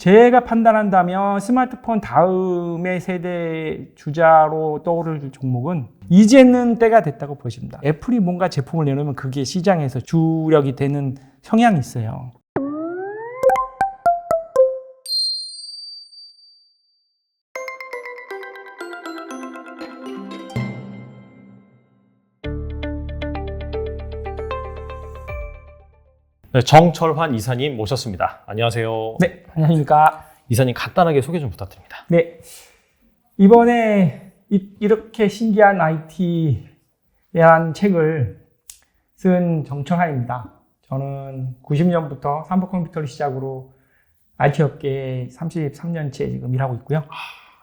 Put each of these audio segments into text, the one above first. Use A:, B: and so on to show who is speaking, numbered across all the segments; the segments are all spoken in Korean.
A: 제가 판단한다면 스마트폰 다음의 세대 주자로 떠오를 종목은 이제는 때가 됐다고 보십니다. 애플이 뭔가 제품을 내놓으면 그게 시장에서 주력이 되는 성향이 있어요.
B: 네, 정철환 이사님 모셨습니다. 안녕하세요.
A: 네, 안녕하십니까.
B: 이사님 간단하게 소개 좀 부탁드립니다.
A: 네. 이번에 이, 이렇게 신기한 IT에 대한 책을 쓴 정철환입니다. 저는 90년부터 삼보 컴퓨터를 시작으로 IT 업계에 33년째 지금 일하고 있고요.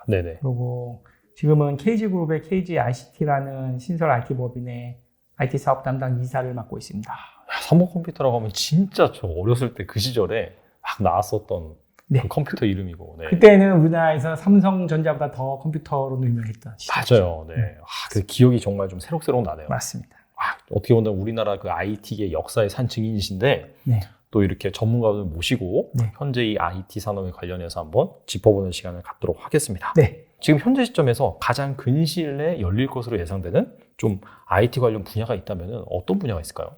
B: 네네.
A: 그리고 지금은 KG그룹의 KGICT라는 신설 IT 법인의 IT 사업 담당 이사를 맡고 있습니다.
B: 삼보 컴퓨터라고 하면 진짜 저 어렸을 때 그 시절에 막 나왔었던
A: 네.
B: 그 컴퓨터 이름이고. 네.
A: 그때는 우리나라에서 삼성전자보다 더 컴퓨터로 유명했던 시절.
B: 맞아요. 네. 아, 그 기억이 정말 좀 새록새록 나네요.
A: 맞습니다.
B: 아, 어떻게 보면 우리나라 그 IT의 역사의 산 증인이신데
A: 네.
B: 또 이렇게 전문가들 모시고
A: 네.
B: 현재 이 IT 산업에 관련해서 한번 짚어보는 시간을 갖도록 하겠습니다.
A: 네.
B: 지금 현재 시점에서 가장 근시일 내에 열릴 것으로 예상되는 좀 IT 관련 분야가 있다면 어떤 분야가 있을까요?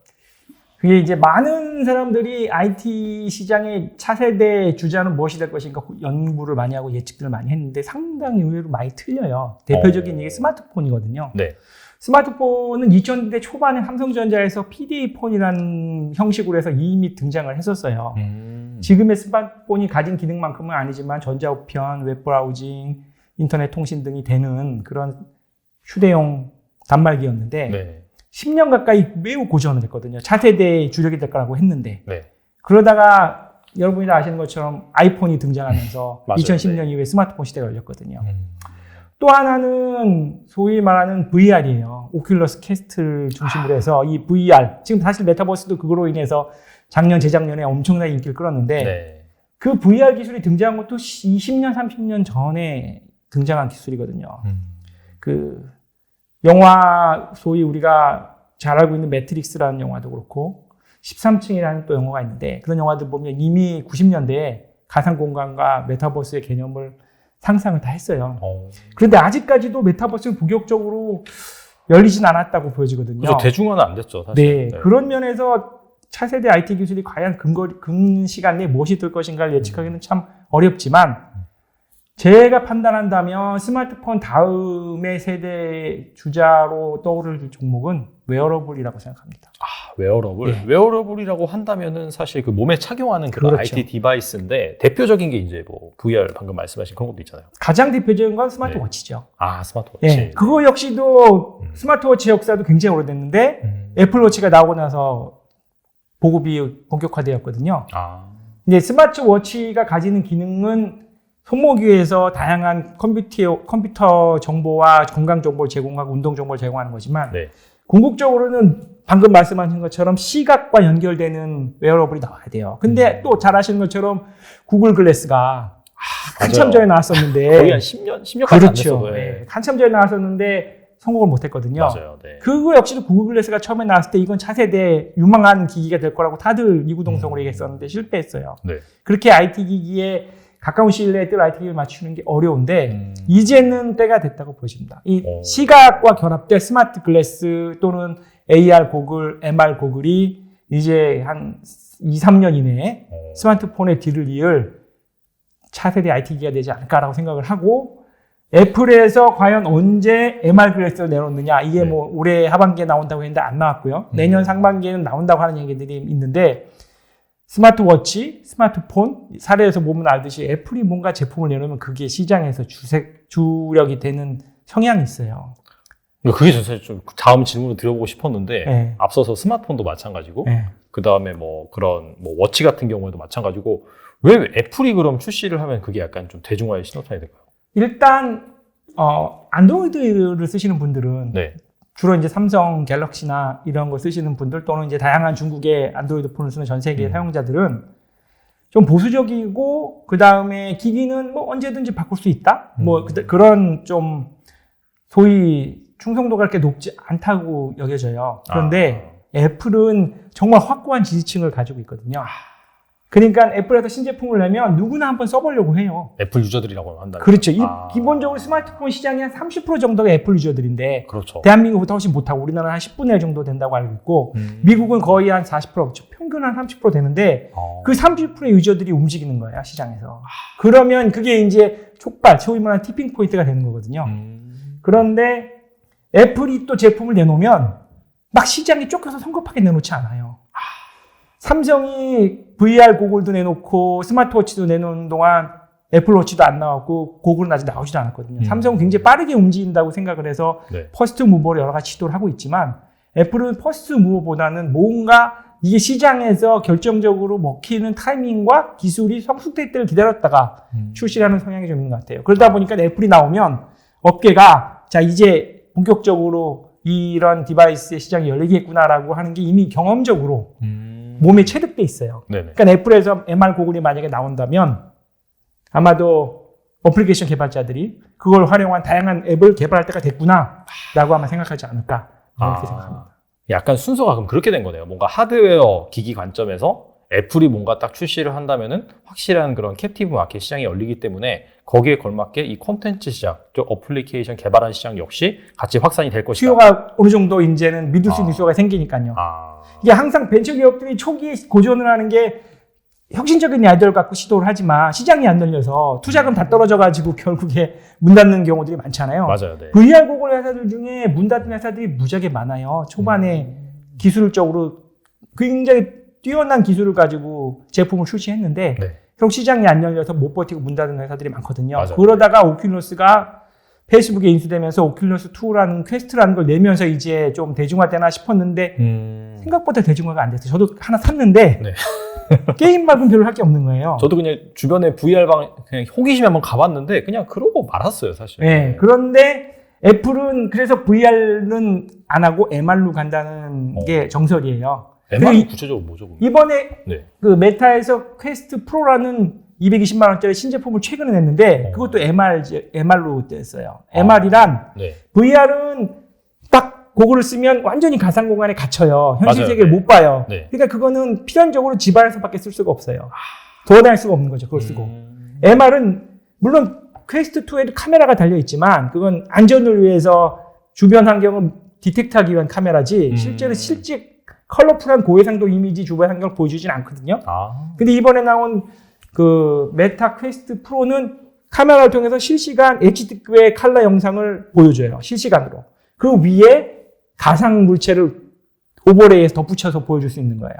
A: 그게 이제 많은 사람들이 IT 시장의 차세대 주자는 무엇이 될 것인가 연구를 많이 하고 예측들을 많이 했는데 상당히 의외로 많이 틀려요. 대표적인
B: 어.
A: 이게 스마트폰이거든요.
B: 네.
A: 스마트폰은 2000년대 초반에 삼성전자에서 PDA 폰이라는 형식으로 해서 이미 등장을 했었어요.
B: 음.
A: 지금의 스마트폰이 가진 기능만큼은 아니지만 전자우편, 웹브라우징, 인터넷 통신 등이 되는 그런 휴대용 단말기였는데
B: 네.
A: 10년 가까이 매우 고전을 했거든요. 차세대의 주력이 될 거라고 했는데
B: 네.
A: 그러다가 여러분이 다 아시는 것처럼 아이폰이 등장하면서
B: 맞아요.
A: 2010년
B: 네.
A: 이후에 스마트폰 시대가 열렸거든요.
B: 음.
A: 또 하나는 소위 말하는 VR이에요. 오큘러스 캐스트를 중심으로 해서 이 VR 지금 사실 메타버스도 그거로 인해서 작년 재작년에 엄청나게 인기를 끌었는데
B: 네.
A: 그 VR 기술이 등장한 것도 20년 30년 전에 등장한 기술이거든요.
B: 음.
A: 그 영화 소위 우리가 잘 알고 있는 매트릭스라는 영화도 그렇고 13층이라는 또 영화가 있는데 그런 영화들 보면 이미 90년대에 가상 공간과 메타버스의 개념을 상상을 다 했어요.
B: 어.
A: 그런데 아직까지도 메타버스는 본격적으로 열리진 않았다고 보여지거든요.
B: 그래서 대중화는 안 됐죠, 사실.
A: 네, 그런 면에서 차세대 IT 기술이 과연 근거, 근 시간 내에 무엇이 될 것인가를 예측하기는 참 어렵지만 제가 판단한다면 스마트폰 다음의 세대 주자로 떠오를 종목은 웨어러블이라고 생각합니다.
B: 아, 웨어러블.
A: 네.
B: 웨어러블이라고 한다면은 사실 그 몸에 착용하는 그런
A: 그렇죠.
B: IT 디바이스인데 대표적인 게 이제 뭐 VR 방금 말씀하신 그런 것도 있잖아요.
A: 가장 대표적인 건 스마트워치죠.
B: 아, 스마트워치.
A: 예, 그거 역시도
B: 음.
A: 스마트워치 역사도 굉장히 오래됐는데
B: 음.
A: 애플워치가 나오고 나서 보급이 본격화되었거든요.
B: 아.
A: 근데 스마트워치가 가지는 기능은 손목 위에서 다양한 컴퓨터, 컴퓨터 정보와 건강 정보를 제공하고 운동 정보를 제공하는 거지만
B: 네.
A: 궁극적으로는 방금 말씀하신 것처럼 시각과 연결되는 웨어러블이 나와야 돼요. 근데
B: 음.
A: 또잘 아시는 것처럼 구글 글래스가 한참
B: 맞아요.
A: 전에 나왔었는데
B: 거의 한 10년, 10년까지 안
A: 그렇죠.
B: 됐어도.
A: 예, 한참 전에 나왔었는데 성공을 못했거든요.
B: 맞아요. 네.
A: 그거 역시도 구글 글래스가 처음에 나왔을 때 이건 차세대 유망한 기기가 될 거라고 다들 이구동성으로
B: 음.
A: 얘기했었는데 실패했어요.
B: 네.
A: 그렇게 IT 기기에 가까운 시일 내에 뜰 IT 기기를 맞추는 게 어려운데
B: 음.
A: 이제는 때가 됐다고 보여집니다. 이
B: 오.
A: 시각과 결합된 스마트 글래스 또는 AR 고글, MR 고글이 이제 한 2, 3년 이내에
B: 어.
A: 스마트폰의 뒤를 이을 차세대 IT 기기가 되지 않을까라고 생각을 하고 애플에서 과연 언제 MR 글래스를 내놓느냐 이게
B: 네.
A: 뭐 올해 하반기에 나온다고 했는데 안 나왔고요.
B: 음.
A: 내년 상반기에는 나온다고 하는 얘기들이 있는데 스마트워치, 스마트폰 사례에서 보면 알듯이 애플이 뭔가 제품을 내놓으면 그게 시장에서 주색 주력이 되는 성향이 있어요.
B: 그러니까 그게 사실 좀 다음 질문을 드려보고 싶었는데
A: 네.
B: 앞서서 스마트폰도 마찬가지고
A: 네.
B: 그 다음에 뭐 그런 뭐 워치 같은 경우에도 마찬가지고 왜 애플이 그럼 출시를 하면 그게 약간 좀 대중화의 신호탄이 될까요?
A: 일단 어, 안드로이드를 쓰시는 분들은
B: 네.
A: 주로 이제 삼성 갤럭시나 이런 걸 쓰시는 분들 또는 이제 다양한 중국의 안드로이드 폰을 쓰는 전 세계
B: 음.
A: 사용자들은 좀 보수적이고 그 다음에 기기는 뭐 언제든지 바꿀 수 있다. 뭐
B: 음.
A: 그, 그런 좀 소위 충성도가 그렇게 높지 않다고 여겨져요. 그런데
B: 아.
A: 애플은 정말 확고한 지지층을 가지고 있거든요. 그러니까 애플에서 신제품을 내면 누구나 한번 써보려고 해요.
B: 애플 유저들이라고 한다.
A: 그렇죠. 이-
B: 아.
A: 기본적으로 스마트폰 시장이 한30% 정도가 애플 유저들인데
B: 그렇죠.
A: 대한민국보다 훨씬 못하고 우리나라는 한 10분의 1 정도 된다고 알고 있고
B: 음.
A: 미국은 거의 한 40%, 평균 한 30% 되는데
B: 어.
A: 그 30%의 유저들이 움직이는 거예요 시장에서. 그러면 그게 이제 촉발, 소위 말하는 티핑 포인트가 되는 거거든요.
B: 음.
A: 그런데 애플이 또 제품을 내놓으면 막 시장에 쫓겨서 성급하게 내놓지 않아요. 삼성이 VR 고글도 내놓고 스마트워치도 내놓은 동안 애플워치도 안 나왔고 고글은 아직 나오지도 않았거든요.
B: 음.
A: 삼성은 굉장히 빠르게 움직인다고 생각을 해서
B: 네.
A: 퍼스트 무버로 여러 가지 시도를 하고 있지만 애플은 퍼스트 무버보다는 뭔가 이게 시장에서 결정적으로 먹히는 타이밍과 기술이 성숙될 때를 기다렸다가
B: 음.
A: 출시하는 성향이 좀 있는 것 같아요. 그러다 보니까 애플이 나오면 업계가 자 이제 본격적으로 이런 디바이스의 시장이 열리겠구나라고 하는 게 이미 경험적으로
B: 음.
A: 몸에 체득돼 있어요.
B: 네네.
A: 그러니까 애플에서 MR 고글이 만약에 나온다면 아마도 어플리케이션 개발자들이 그걸 활용한 다양한 앱을 개발할 때가 됐구나라고 아마 생각하지 않을까 이렇게 생각합니다.
B: 약간 순서가 그럼 그렇게 된 거네요. 뭔가 하드웨어 기기 관점에서 애플이 뭔가 딱 출시를 한다면은 확실한 그런 캡티브 마켓 시장이 열리기 때문에 거기에 걸맞게 이 콘텐츠 시장, 저 어플리케이션 개발한 시장 역시 같이 확산이 될 것이다.
A: 수요가 어느 정도 이제는 믿을 수 있는
B: 아.
A: 수요가 생기니까요.
B: 아,
A: 이게 항상 벤처 기업들이 초기에 고전을 하는 게 혁신적인 아이디어를 갖고 시도를 하지만 시장이 안 열려서 투자금 다 떨어져가지고 결국에 문 닫는 경우들이 많잖아요.
B: 맞아요. 네.
A: VR 고글 회사들 중에 문 닫은 회사들이 무지하게 많아요. 초반에 기술적으로 굉장히 뛰어난 기술을 가지고 제품을 출시했는데
B: 네.
A: 결국 시장이 안 열려서 못 버티고 문 닫은 회사들이 많거든요.
B: 맞아요.
A: 그러다가 오큘러스가 페이스북에 인수되면서 오큘러스 2라는 퀘스트라는 걸 내면서 이제 좀 대중화되나 싶었는데
B: 음,
A: 생각보다 대중화가 안 됐어요. 저도 하나 샀는데
B: 네.
A: 게임 말고는 별로 할 게 없는 거예요.
B: 저도 그냥 주변에 VR 방 그냥 호기심에 한번 가봤는데 그냥 그러고 말았어요, 사실.
A: 네, 그런데 애플은 그래서 VR은 안 하고 MR로 간다는
B: 어.
A: 게 정설이에요.
B: MR이
A: 그리고
B: 구체적으로 뭐죠? 그럼?
A: 이번에
B: 네.
A: 그 메타에서 퀘스트 프로라는 220만 원짜리 신제품을 최근에 냈는데
B: 어.
A: 그것도 MR MR로 됐어요.
B: 아.
A: MR이란
B: 네.
A: VR은 딱 고글을 쓰면 완전히 가상 공간에 갇혀요. 현실
B: 맞아요.
A: 세계를
B: 네.
A: 못 봐요.
B: 네.
A: 그러니까 그거는 필연적으로 집 안에서밖에 쓸 수가 없어요. 돌아다닐 수가 없는 거죠. 그걸 쓰고.
B: 음,
A: MR은 물론 퀘스트 2에도 카메라가 달려 있지만 그건 안전을 위해서 주변 환경을 디텍트하기 위한 카메라지
B: 음.
A: 실제로 실제 컬러풀한 고해상도 이미지 주변 환경을 보여주진 않거든요.
B: 아,
A: 근데 이번에 나온 그 메타 퀘스트 프로는 카메라를 통해서 실시간 HD급의 칼라 영상을 보여줘요. 실시간으로. 그 위에 가상 물체를 오버레이에서 덧붙여서 보여줄 수 있는 거예요.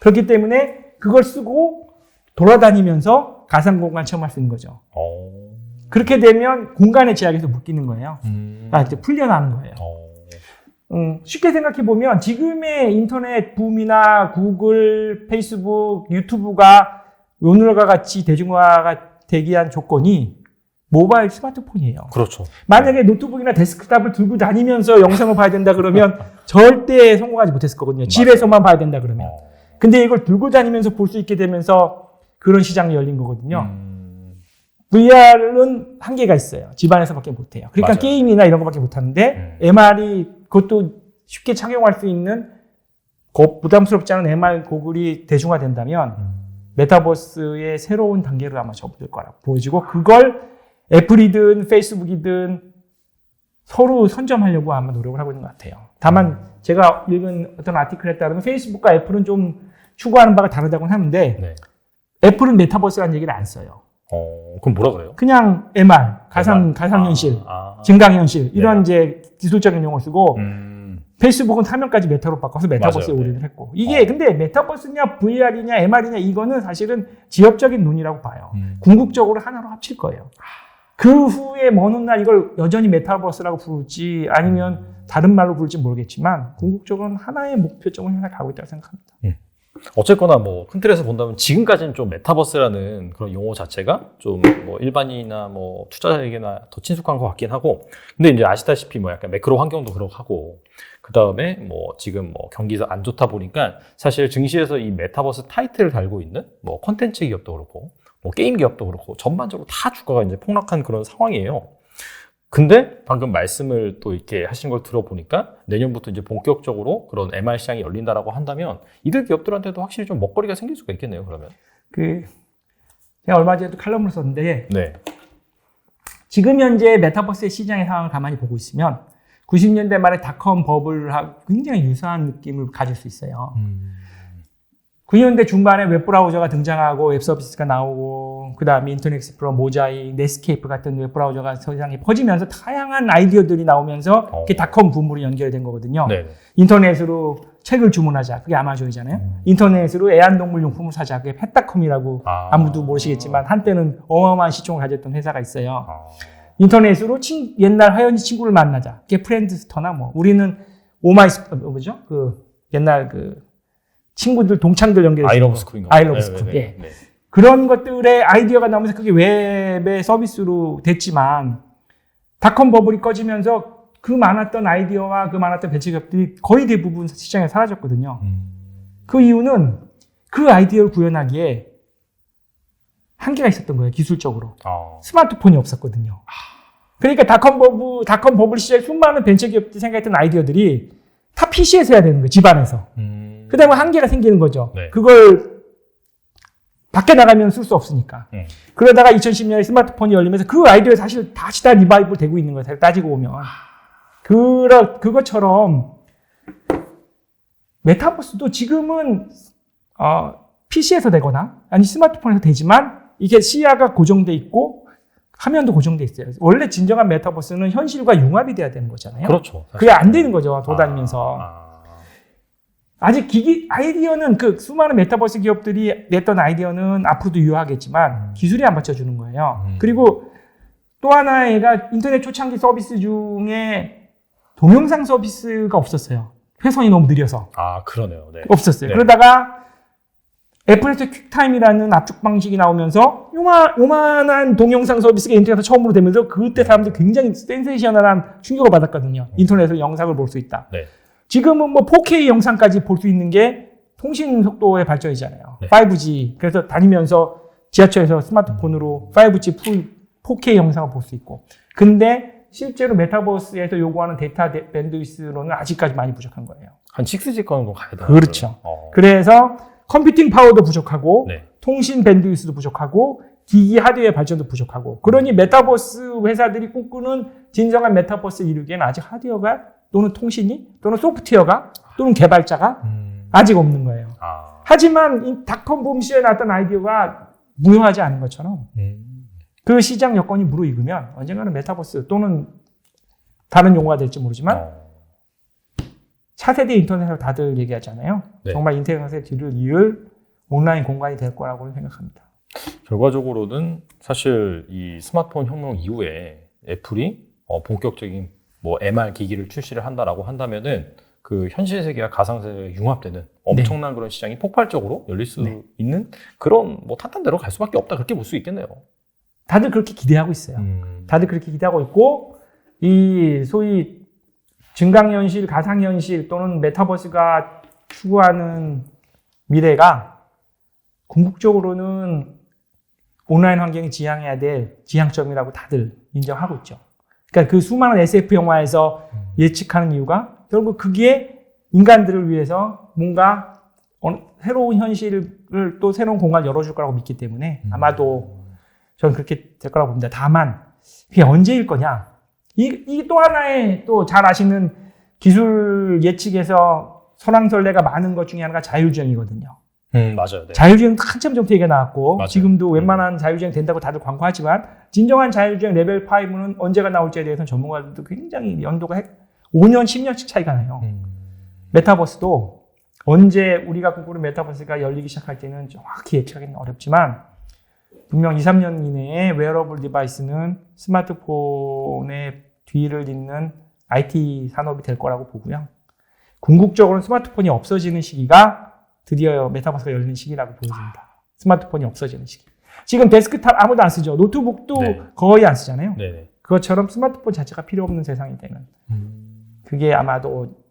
A: 그렇기 때문에 그걸 쓰고 돌아다니면서 가상 공간 체험할 수 있는 거죠.
B: 어,
A: 그렇게 되면 공간의 제약에서 묶이는 거예요.
B: 음,
A: 아, 이제 풀려나는 거예요.
B: 어,
A: 음, 쉽게 생각해 보면 지금의 인터넷 붐이나 구글, 페이스북, 유튜브가 오늘과 같이 대중화가 되기 위한 조건이 모바일 스마트폰이에요.
B: 그렇죠.
A: 만약에 노트북이나 데스크탑을 들고 다니면서 영상을 봐야 된다 그러면 절대 성공하지 못했을 거거든요. 집에서만 봐야 된다 그러면.
B: 어,
A: 근데 이걸 들고 다니면서 볼 수 있게 되면서 그런 시장이 열린 거거든요.
B: 음,
A: VR은 한계가 있어요. 집안에서밖에 못해요. 그러니까
B: 맞아요.
A: 게임이나 이런 것밖에 못하는데
B: 음.
A: MR이 그것도 쉽게 착용할 수 있는 고- 부담스럽지 않은 MR 고글이 대중화된다면
B: 음.
A: 메타버스의 새로운 단계를 아마 접을 거라고 보여지고 그걸 애플이든 페이스북이든 서로 선점하려고 아마 노력을 하고 있는 것 같아요. 다만 제가 읽은 어떤 아티클에 따르면 페이스북과 애플은 좀 추구하는 바가 다르다고는 하는데
B: 네.
A: 애플은 메타버스라는 얘기를 안 써요.
B: 어, 그럼 뭐라 그래요?
A: 그냥 MR, 가상
B: MR?
A: 가상현실,
B: 아, 아.
A: 증강현실 이런 이제 기술적인 용어를 쓰고
B: 음,
A: 페이스북은 화면까지 메타로 바꿔서 메타버스에
B: 맞아요.
A: 올인을 했고 이게
B: 어.
A: 근데 메타버스냐 VR이냐 MR이냐 이거는 사실은 지역적인 논의라고 봐요.
B: 음.
A: 궁극적으로 하나로 합칠 거예요. 그 후에 먼 훗날 이걸 여전히 메타버스라고 부를지 아니면 다른 말로 부를지 모르겠지만 궁극적으로는 하나의 목표점을 향해 가고 있다고 생각합니다.
B: 어쨌거나 뭐 큰 틀에서 본다면 지금까지는 좀 메타버스라는 그런 용어 자체가 좀 뭐 일반인이나 뭐 투자자에게나 더 친숙한 것 같긴 하고 근데 이제 아시다시피 뭐 약간 매크로 환경도 그렇고 그 다음에 뭐 지금 뭐 경기가 안 좋다 보니까 사실 증시에서 이 메타버스 타이틀을 달고 있는 뭐 컨텐츠 기업도 그렇고 뭐 게임 기업도 그렇고 전반적으로 다 주가가 이제 폭락한 그런 상황이에요. 근데 방금 말씀을 또 이렇게 하신 걸 들어보니까 내년부터 이제 본격적으로 그런 MR 시장이 열린다라고 한다면 이들 기업들한테도 확실히 좀 먹거리가 생길 수가 있겠네요, 그러면.
A: 그 제가 얼마 전에도 칼럼을 썼는데
B: 네.
A: 지금 현재 메타버스의 시장의 상황을 가만히 보고 있으면 90년대 말에 닷컴 버블하고 굉장히 유사한 느낌을 가질 수 있어요. 90년대 중반에 웹브라우저가 등장하고 웹 서비스가 나오고 그 다음에 인터넷 익스플로러, 모자이, 넷스케이프 같은 웹브라우저가 세상에 퍼지면서 다양한 아이디어들이 나오면서
B: 어.
A: 그게 닷컴 붐으로 연결된 거거든요.
B: 네.
A: 인터넷으로 책을 주문하자. 그게 아마존이잖아요. 인터넷으로 애완동물 용품을 사자. 그게 펫닷컴이라고
B: 아.
A: 아무도 모르시겠지만 한때는 어마어마한 시총을 가졌던 회사가 있어요.
B: 아.
A: 인터넷으로 친- 옛날 하연이 친구를 만나자. 그게 프렌드스터나 뭐 우리는 오마이스 어, 뭐죠? 그 옛날 그 친구들 동창들 연결해서
B: 아이러브 스쿨인가?
A: 아이러브
B: 네,
A: 스쿨.
B: 네,
A: 예.
B: 네. 네.
A: 그런 것들의 아이디어가 나오면서 그게 웹의 서비스로 됐지만 닷컴 버블이 꺼지면서 그 많았던 아이디어와 그 많았던 배치기업들이 거의 대부분 시장에 사라졌거든요.
B: 음.
A: 그 이유는 그 아이디어를 구현하기에 한계가 있었던 거예요, 기술적으로.
B: 아.
A: 스마트폰이 없었거든요. 그러니까 닷컴 버블, 닷컴 버블 시절 수많은 벤처 기업들이 생각했던 아이디어들이 다 PC에서 해야 되는 거예요, 집안에서.
B: 음.
A: 그 다음에 한계가 생기는 거죠.
B: 네.
A: 그걸 밖에 나가면 쓸 수 없으니까.
B: 음.
A: 그러다가 2010년에 스마트폰이 열리면서 그 아이디어 사실 다시 다 리바이벌 되고 있는 거예요. 사실 따지고 보면. 그러, 그것처럼 메타버스도 지금은 어, PC에서 되거나 아니 스마트폰에서 되지만 이게 시야가 고정돼 있고 화면도 고정돼 있어요. 원래 진정한 메타버스는 현실과 융합이 돼야 되는 거잖아요.
B: 그렇죠.
A: 그게 안 되는 거죠. 돌아다니면서.
B: 아.
A: 아 직 기기 아이디어는 그 수많은 메타버스 기업들이 냈던 아이디어는 앞으로도 유효하겠지만 기술이 안 받쳐주는 거예요.
B: 음.
A: 그리고 또 하나가 인터넷 초창기 서비스 중에 동영상 서비스가 없었어요. 회선이 너무 느려서
B: 아, 그러네요. 네.
A: 없었어요.
B: 네.
A: 그러다가 애플에서 퀵타임이라는 압축 방식이 나오면서 요마, 요만한 동영상 서비스가 인터넷에서 처음으로 되면서 그때 사람들이 굉장히 센세이셔널한 충격을 받았거든요. 인터넷에서 영상을 볼 수 있다.
B: 네.
A: 지금은 뭐 4K 영상까지 볼 수 있는 게 통신 속도의 발전이잖아요.
B: 네.
A: 5G. 그래서 다니면서 지하철에서 스마트폰으로 5G 풀 4K 영상을 볼 수 있고. 근데 실제로 메타버스에서 요구하는 데이터 데- 밴드위스로는 아직까지 많이 부족한 거예요.
B: 한 6G 거는 가야 돼요.
A: 그렇죠.
B: 어.
A: 그래서 컴퓨팅 파워도 부족하고
B: 네.
A: 통신 밴드위스도 부족하고 기기 하드웨어 발전도 부족하고 그러니 메타버스 회사들이 꿈꾸는 진정한 메타버스 이루기에는 아직 하드웨어가 또는 통신이 또는 소프트웨어가 또는 개발자가
B: 음.
A: 아직 없는 거예요.
B: 아.
A: 하지만 이 닷컴 붐 시절에 나왔던 아이디어가 무효하지 않은 것처럼
B: 음.
A: 그 시장 여건이 무르익으면 언젠가는 메타버스 또는 다른 용어가 될지 모르지만
B: 어.
A: 차세대 인터넷을 다들 얘기하잖아요.
B: 네.
A: 정말 인터넷의 뒤를 이을 온라인 공간이 될 거라고 생각합니다.
B: 결과적으로는 사실 이 스마트폰 혁명 이후에 애플이 어, 본격적인 뭐 MR 기기를 출시를 한다라고 한다면은 그 현실 세계와 가상 세계가 융합되는 엄청난 그런 시장이 폭발적으로 열릴 수
A: 네.
B: 있는 그런 뭐 탄탄대로 갈 수밖에 없다 그렇게 볼 수 있겠네요.
A: 다들 그렇게 기대하고 있어요.
B: 음.
A: 다들 그렇게 기대하고 있고 이 소위 증강현실, 가상현실 또는 메타버스가 추구하는 미래가 궁극적으로는 온라인 환경이 지향해야 될 지향점이라고 다들 인정하고 있죠. 그러니까 그 수많은 SF 영화에서 예측하는 이유가 결국 그게 인간들을 위해서 뭔가 어- 새로운 현실을 또 새로운 공간을 열어줄 거라고 믿기 때문에 아마도 저는 그렇게 될 거라고 봅니다. 다만 그게 언제일 거냐? 이, 이또 하나의 또 잘 아시는 기술 예측에서 설왕설래가 많은 것 중에 하나가 자율주행이거든요.
B: 음, 맞아요. 네.
A: 자율주행 한참 전부터 얘기가 나왔고
B: 맞아요.
A: 지금도
B: 음.
A: 웬만한 자율주행 된다고 다들 광고하지만 진정한 자율주행 레벨 5는 언제가 나올지에 대해서는 전문가들도 굉장히 연도가 핵- 5년, 10년씩 차이가 나요.
B: 음.
A: 메타버스도 언제 우리가 꿈꾸는 메타버스가 열리기 시작할지는 정확히 예측하기는 어렵지만 분명 2, 3년 이내에 웨어러블 디바이스는 스마트폰의 뒤를 잇는 IT 산업이 될 거라고 보고요. 궁극적으로는 스마트폰이 없어지는 시기가 드디어 메타버스가 열리는 시기라고 보여집니다. 스마트폰이 없어지는 시기. 지금 데스크탑 아무도 안 쓰죠. 노트북도
B: 네.
A: 거의 안 쓰잖아요.
B: 네네.
A: 그것처럼 스마트폰 자체가 필요 없는 세상이 되는 그게 아마도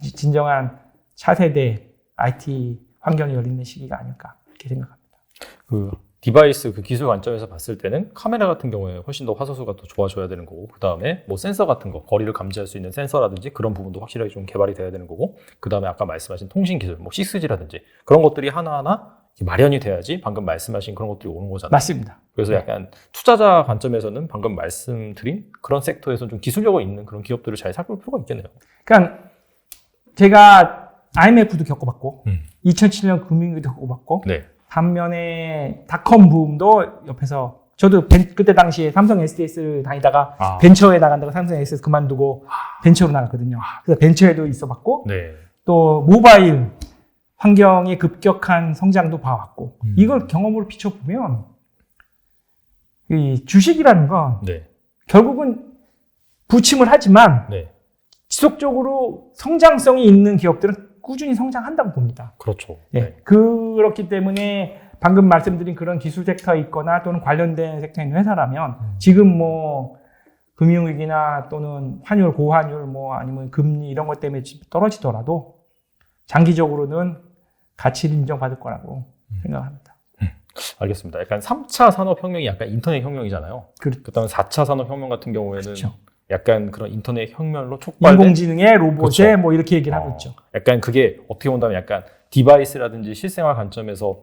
A: 지- 진정한 차세대 IT 환경이 열리는 시기가 아닐까 그렇게 생각합니다.
B: 그 디바이스 그 기술 관점에서 봤을 때는 카메라 같은 경우에 훨씬 더 화소수가 더 좋아져야 되는 거고 그 다음에 뭐 센서 같은 거 거리를 감지할 수 있는 센서라든지 그런 부분도 확실하게 좀 개발이 돼야 되는 거고 그 다음에 아까 말씀하신 통신 기술 뭐 6G라든지 그런 것들이 하나하나 마련이 돼야지 방금 말씀하신 그런 것들이 오는 거잖아요.
A: 맞습니다.
B: 그래서
A: 네.
B: 약간 투자자 관점에서는 방금 말씀드린 그런 섹터에서 좀 기술력이 있는 그런 기업들을 잘 살펴볼 필요가 있겠네요.
A: 그러니까 제가 IMF도 겪어봤고
B: 음.
A: 2007년 금융위기도 겪어봤고
B: 네.
A: 반면에 닷컴 붐도 옆에서 저도 벤- 그때 당시에 삼성 SDS를 다니다가
B: 아.
A: 벤처에 나간다고 삼성 SDS 그만두고 벤처로 나갔거든요. 그래서 벤처에도 있어봤고
B: 네.
A: 또 모바일 환경의 급격한 성장도 봐왔고
B: 음.
A: 이걸 경험으로 비춰보면 이 주식이라는 건
B: 네.
A: 결국은 부침을 하지만
B: 네.
A: 지속적으로 성장성이 있는 기업들은 꾸준히 성장한다고 봅니다.
B: 그렇죠.
A: 예.
B: 네.
A: 그렇기 때문에 방금 말씀드린 그런 기술 섹터에 있거나 또는 관련된 섹터에 있는 회사라면
B: 음.
A: 지금 뭐 금융위기나 또는 환율, 고환율 뭐 아니면 금리 이런 것 때문에 집 떨어지더라도 장기적으로는 가치를 인정받을 거라고
B: 음.
A: 생각합니다.
B: 알겠습니다. 약간 3차 산업혁명이 약간 인터넷 혁명이잖아요.
A: 그렇-
B: 그다음에 4차 산업혁명 같은 경우에는
A: 그렇죠.
B: 약간 그런 인터넷 혁명로 촉발된
A: 인공지능의 로봇에
B: 그렇죠.
A: 뭐 이렇게 얘기를 하고
B: 어,
A: 있죠.
B: 약간 그게 어떻게 본다면 약간 디바이스라든지 실생활 관점에서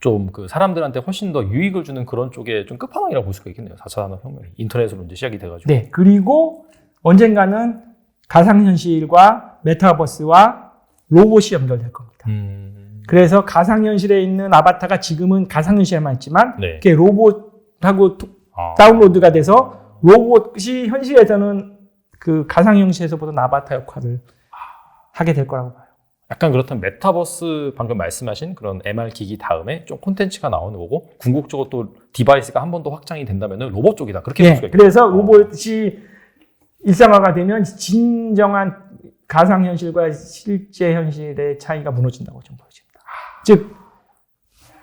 B: 좀 그 사람들한테 훨씬 더 유익을 주는 그런 쪽에 좀 끝판왕이라고 볼 수가 있겠네요. 4차 산업혁명이 인터넷으로 이제 시작이 돼가지고.
A: 네. 그리고 언젠가는 가상현실과 메타버스와 로봇이 연결될 겁니다.
B: 음.
A: 그래서 가상현실에 있는 아바타가 지금은 가상현실에만 있지만
B: 네.
A: 그게 로봇하고 톡-
B: 아.
A: 다운로드가 돼서 로봇이 현실에서는 그 가상현실에서 보던 아바타 역할을 하게 될 거라고 봐요.
B: 약간 그렇다면 메타버스 방금 말씀하신 그런 MR 기기 다음에 좀 콘텐츠가 나오는 거고 궁극적으로 또 디바이스가 한 번 더 확장이 된다면 로봇 쪽이다. 그렇게 볼
A: 네,
B: 수가 있겠네요.
A: 그래서 로봇이 일상화가 되면 진정한 가상 현실과 실제 현실의 차이가 무너진다고 좀 보여집니다. 즉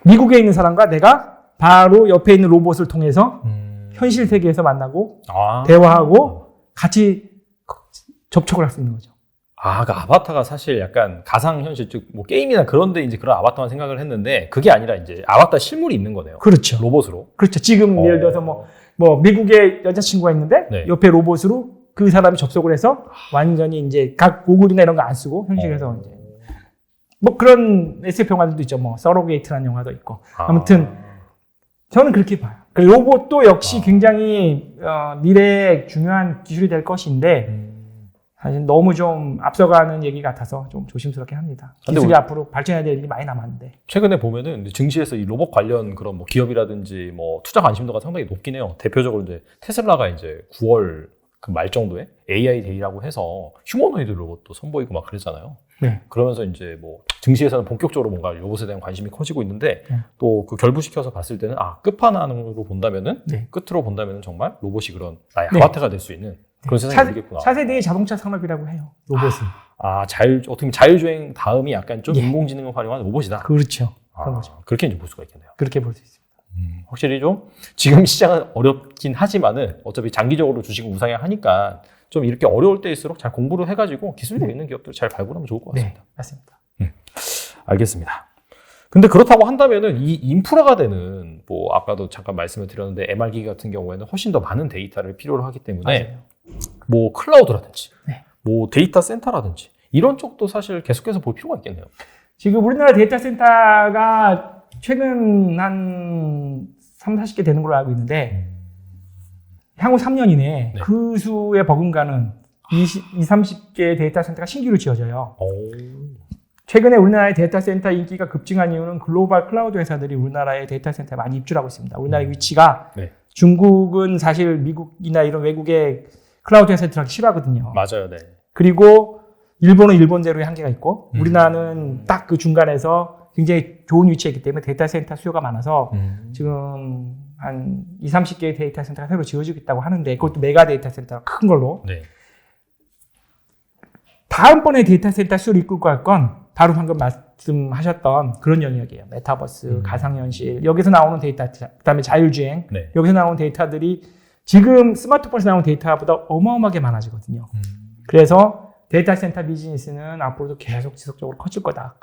A: 미국에 있는 사람과 내가 바로 옆에 있는 로봇을 통해서
B: 음.
A: 현실 세계에서 만나고
B: 아.
A: 대화하고 같이 접촉을 할 수 있는 거죠.
B: 아, 그 아바타가 사실 약간 가상 현실 즉 뭐 게임이나 그런데 이제 그런 아바타만 생각을 했는데 그게 아니라 이제 아바타 실물이 있는 거네요.
A: 그렇죠.
B: 로봇으로.
A: 그렇죠. 지금
B: 어.
A: 예를 들어서 뭐, 뭐 미국에 여자친구가 있는데
B: 네.
A: 옆에 로봇으로 그 사람이 접속을 해서 완전히 이제 각 고글이나 이런 거 안 쓰고 현실에서
B: 어.
A: 이제 뭐 그런 SF 영화들도 있죠. 뭐 서로게이트라는 영화도 있고.
B: 아.
A: 아무튼 저는 그렇게 봐요. 그 로봇도 역시
B: 아.
A: 굉장히 어, 미래의 중요한 기술이 될 것인데
B: 음.
A: 사실 너무 좀 앞서가는 얘기 같아서 좀 조심스럽게 합니다.
B: 근데
A: 기술이
B: 우리-
A: 앞으로 발전해야 될 일이 많이 남았는데.
B: 최근에 보면은 이제 증시에서 이 로봇 관련 그런 뭐 기업이라든지 뭐 투자 관심도가 상당히 높긴 해요. 대표적으로 이제 테슬라가 이제 9월 그 말 정도에 AI 데이라고 해서 휴머노이드 로봇도 선보이고 막 그러잖아요.
A: 네.
B: 그러면서 이제 뭐 증시에서는 본격적으로 뭔가 로봇에 대한 관심이 커지고 있는데
A: 네.
B: 또그 결부시켜서 봤을 때는 아 끝판왕으로 본다면은
A: 네.
B: 끝으로 본다면은 정말 로봇이 그런 나의
A: 네.
B: 아바타가 될 수 있는 그런 세상이
A: 차,
B: 되겠구나.
A: 차세대의 자동차 산업이라고 해요. 로봇은.
B: 아 자율 어떻게 보면 자율주행 다음이 약간 좀
A: 예.
B: 인공지능을 활용한 로봇이다.
A: 그렇죠.
B: 아,
A: 그런 거죠.
B: 그렇게 이제 볼 수가 있겠네요.
A: 그렇게 볼 수 있습니다.
B: 음, 확실히 좀 지금 시장은 어렵긴 하지만은 어차피 장기적으로 주식은 우상향 하니까 좀 이렇게 어려울 때일수록 잘 공부를 해가지고 기술력 있는 기업들 잘 발굴하면 좋을 것 같습니다.
A: 네, 맞습니다.
B: 알겠습니다. 근데 그렇다고 한다면은 이 인프라가 되는 뭐 아까도 잠깐 말씀을 드렸는데 MR기 같은 경우에는 훨씬 더 많은 데이터를 필요로 하기 때문에
A: 맞아요.
B: 뭐 클라우드라든지
A: 네.
B: 뭐 데이터 센터라든지 이런 쪽도 사실 계속해서 볼 필요가 있겠네요.
A: 지금 우리나라 데이터 센터가 최근 한 3, 40개 되는 걸로 알고 있는데 향후 3년 이내에
B: 네.
A: 그 수의 버금가는 20, 30개 데이터 센터가 신규로 지어져요.
B: 오.
A: 최근에 우리나라의 데이터 센터 인기가 급증한 이유는 글로벌 클라우드 회사들이 우리나라의 데이터 센터에 많이 입주하고 있습니다. 우리나라의 위치가
B: 네.
A: 중국은 사실 미국이나 이런 외국의 클라우드 회사에 들어가기 싫어하거든요.
B: 맞아요, 네.
A: 그리고 일본은 일본대로의 한계가 있고
B: 음.
A: 우리나라는 딱 그 중간에서 굉장히 좋은 위치에 있기 때문에 데이터 센터 수요가 많아서
B: 음.
A: 지금 한 2, 30개의 데이터 센터가 새로 지어지고 있다고 하는데 그것도 메가 데이터 센터가 큰 걸로
B: 네.
A: 다음번에 데이터 센터 수요를 이끌고 갈 건 바로 방금 말씀하셨던 그런 영역이에요. 메타버스,
B: 음.
A: 가상현실 여기서 나오는 데이터 그다음에 자율주행
B: 네.
A: 여기서 나오는 데이터들이 지금 스마트폰에서 나오는 데이터보다 어마어마하게 많아지거든요.
B: 음.
A: 그래서 데이터 센터 비즈니스는 앞으로도 계속 지속적으로 커질 거다.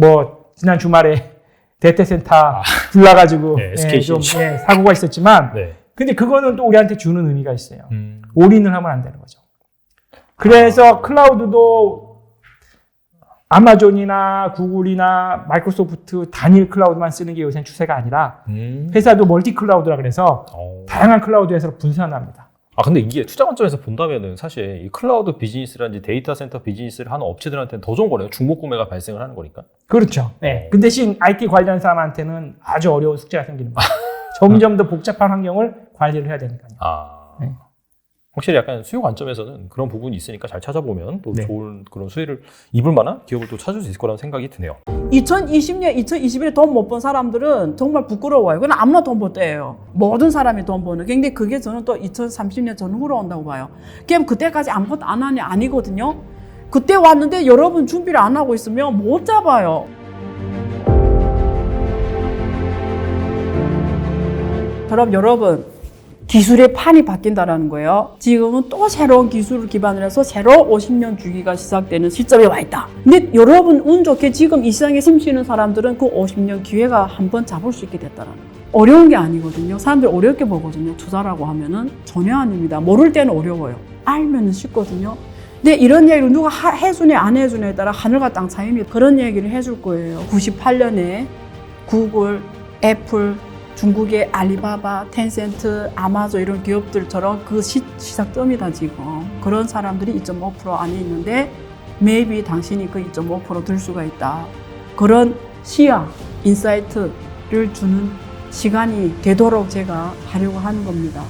A: 뭐 지난 주말에 데이터 센터 불나가지고
B: 네,
A: 예, 좀. 예, 사고가 있었지만
B: 네.
A: 근데 그거는 또 우리한테 주는 의미가 있어요.
B: 음.
A: 올인을 하면 안 되는 거죠. 그래서 클라우드도 아마존이나 구글이나 마이크로소프트 단일 클라우드만 쓰는 게 요새 추세가 아니라
B: 음.
A: 회사도 멀티 클라우드라 그래서
B: 어.
A: 다양한 클라우드에서 분산합니다.
B: 아 근데 이게 투자 관점에서 본다면은 사실 이 클라우드 비즈니스라든지 데이터 센터 비즈니스를 하는 업체들한테는 더 좋은 거네요. 중복 구매가 발생을 하는 거니까.
A: 그렇죠. 네. 그 대신 IT 관련 사람한테는 아주 어려운 숙제가 생기는 거예요. 점점 더 복잡한 환경을 관리를 해야 되니까요.
B: 아.
A: 네.
B: 확실히 약간 수요 관점에서는 그런 부분이 있으니까 잘 찾아보면 또
A: 네.
B: 좋은 그런 수혜를 입을 만한 기업을 또 찾을 수 있을 거라는 생각이 드네요.
C: 2020년, 2021년 돈못 번 사람들은 정말 부끄러워요. 그건 아무나 돈벌 때예요. 모든 사람이 돈 버는. 근데 그게 저는 또 2030년 전후로 온다고 봐요. 그럼 그때까지 아무것도 안 하냐? 아니거든요. 그때 왔는데 여러분 준비를 안 하고 있으면 못 잡아요. 그럼 여러분 기술의 판이 바뀐다라는 거예요. 지금은 또 새로운 기술을 기반으로 해서 새로 50년 주기가 시작되는 시점에 와 있다. 근데 여러분 운 좋게 지금 이 시장에 심쉬는 사람들은 그 50년 기회가 한 번 잡을 수 있게 됐다라는 거예요. 어려운 게 아니거든요. 사람들이 어렵게 보거든요. 투자라고 하면은 전혀 아닙니다. 모를 때는 어려워요. 알면은 쉽거든요. 근데 이런 얘기를 누가 하- 해주냐 안 해주냐에 따라 하늘과 땅 차이입니다. 그런 얘기를 해줄 거예요. 98년에 구글, 애플, 중국의 알리바바, 텐센트, 아마존 이런 기업들처럼 그 시, 시작점이다 지금. 그런 사람들이 2.5% 안에 있는데 maybe 당신이 그 2.5%들 수가 있다. 그런 시야, 인사이트를 주는 시간이 되도록 제가 하려고 하는 겁니다.